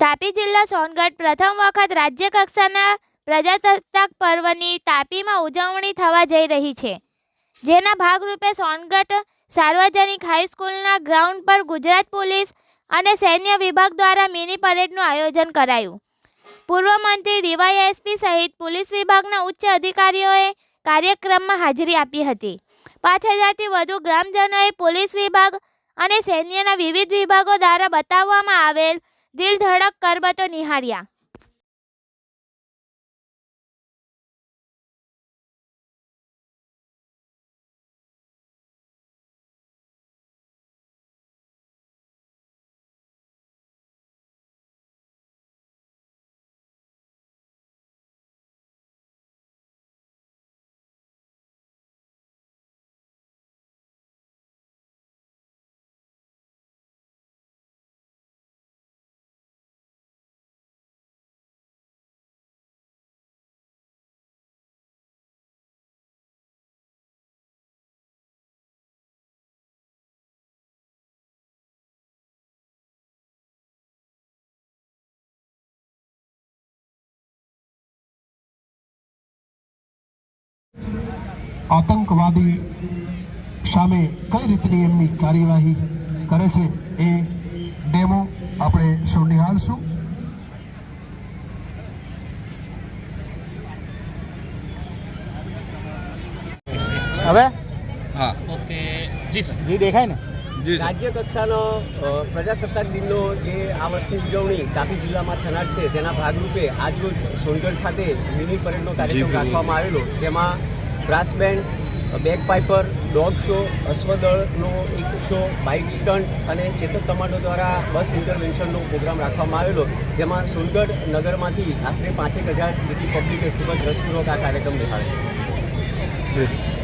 તાપી જિલ્લા સોનગઢ પ્રથમ વખત રાજ્ય કક્ષાના પ્રજાસત્તાક પર્વની તાપીમાં ઉજવણી થવા જઈ રહી છે. જેના ભાગરૂપે સોનગઢ સાર્વજનિક હાઈસ્કૂલના ગ્રાઉન્ડ પર ગુજરાત પોલીસ અને સૈન્ય વિભાગ દ્વારા મિની પરેડનું આયોજન કરાયું. પૂર્વ મંત્રી ડીવાયએસપી સહિત પોલીસ વિભાગના ઉચ્ચ અધિકારીઓએ કાર્યક્રમમાં હાજરી આપી હતી. પાંચ હજારથી વધુ ગ્રામજનોએ પોલીસ વિભાગ અને સૈન્યના વિવિધ વિભાગો દ્વારા બતાવવામાં આવેલ દિલ ધડક કરબતો નિહાળ્યા. આતંકવાદી સામે કઈ રીતની એમની કાર્યવાહી કરે છે એ ડેમો આપણે સૌ નિહાળશું. હવે? હા. ઓકે. જી સર. જી દેખાય ને? જી રાજ્ય કક્ષાનો પ્રજાસત્તાક દિનનો જે આ વર્ષની ઉજવણી તાપી જિલ્લામાં થનાર છે તેના ભાગરૂપે આજરોજ સોનગઢ ખાતે મિની પરેડનો કાર્યક્રમ રાખવામાં આવેલો જેમાં brass band bagpiper dog show અશ્વદળનો એક શો બાઇક સ્ટન્ટ અને ચેતક કમાન્ડો દ્વારા બસ ઇન્ટરવેન્શનનો પ્રોગ્રામ રાખવામાં આવેલો, જેમાં સોનગઢ નગરમાંથી આશરે પાંચેક હજાર જેટલી પબ્લિકે ખૂબ જ રસપૂર્વક આ કાર્યક્રમ નિહાળ્યો